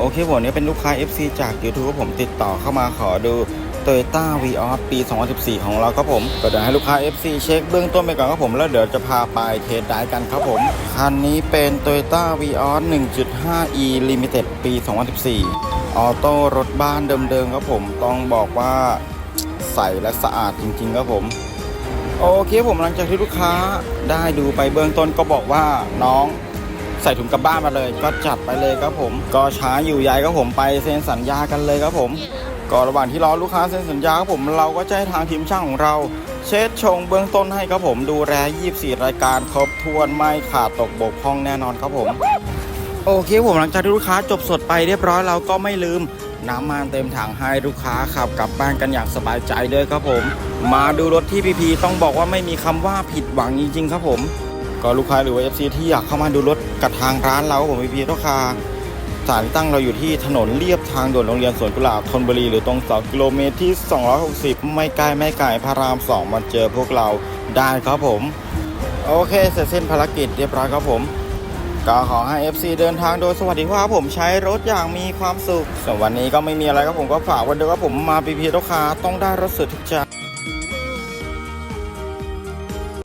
โอเคผมนี่เป็นลูกค้า FC จาก YouTube ผมติดต่อเข้ามาขอดู Toyota v ีออปี 2014 ของเราครับผม ก็เดี๋ยวให้ลูกค้า FC เช็คเบื้องต้นไปก่อนครับผม แล้วเดี๋ยวจะพาไปเทสได้กันครับผม คันนี้เป็น Toyota v ีออ 1.5e Limited ปี 2014 ออโต้รถบ้านเดิมๆครับผม ต้องบอกว่าใสและสะอาดจริงๆครับผมโอเคผมหลังจากที่ลูกค้าได้ดูไปเบื้องต้นก็บอกว่าน้อง ใส่ถุงกลับบ้านมาเลย ก็จัดไปเลยครับผม ก็ช้าอยู่ใหญ่ครับผมไปเซ็นสัญญากันเลยครับผมก็ระหว่างที่รอลูกค้าเซ็นสัญญาครับผมเราก็จะให้ทางทีมช่างของเรา เช็ดชงเบื้องต้นให้ครับผมดูแล24 รายการครบถ้วนไม่ขาดตกบกพร่องแน่นอนครับผม โอเคผมหลังจากที่ลูกค้าจบสดไปเรียบร้อยเราก็ไม่ลืมน้ำมันเต็มถังให้ลูกค้าขับกลับบ้านกันอย่างสบายใจเลยครับผม มาดูรถที่พีพีต้องบอกว่าไม่มีคำว่าผิดหวังจริงๆครับผม ก็ลูกค้าหรือว่า FC ที่อยากเข้ามาดูรถกับทางร้านเราผมพีพีรถคาสถานตั้งเราอยู่ที่ถนนเลียบทางด่วนโรงเรียนสวนกุหลาบธนบุรีหรือตรงเสากิโลเมตรที่ 260 ไม่ไกลไม่ไกลพระราม2มาเจอพวกเราได้ครับผม โอเค เสร็จสิ้นภารกิจเรียบร้อยครับผม ก็ขอให้ FC เดินทางโดยสวัสดิภาพผมใช้รถอย่างมีความสุขส่วนวันนี้ก็ไม่มีอะไรครับผมก็ฝากวันเดียวครับผมมาพีพีรถคาต้องได้รถสุดทุกใจ